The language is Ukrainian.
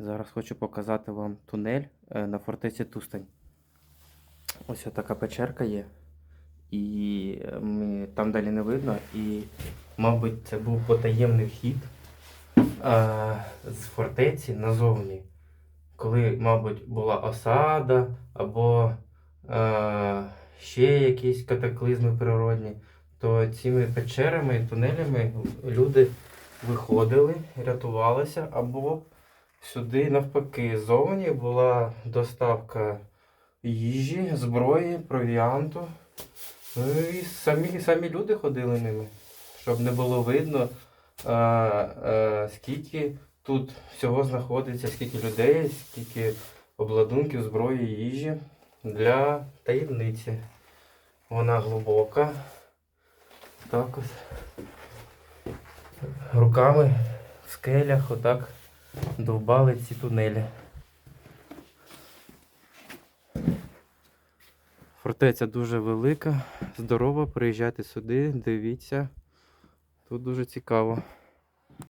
Зараз хочу показати вам тунель е, на фортеці Тустань. Ось така печерка є. І е, там далі не видно. І, мабуть, це був потаємний вхід е, з фортеці назовні. Коли, мабуть, була осада або е, ще якісь катаклізми природні, то цими печерами і тунелями люди виходили, рятувалися, або сюди навпаки ззовні була доставка їжі, зброї, провіанту. Ну і самі, самі люди ходили ними, щоб не було видно, а, а, скільки тут всього знаходиться, скільки людей, скільки обладунків, зброї, їжі для таємниці. Вона глибока. Так ось. Руками в скелях отак довбали ці тунелі. Фортеця дуже велика, здорова. Приїжджайте сюди, дивіться. Тут дуже цікаво.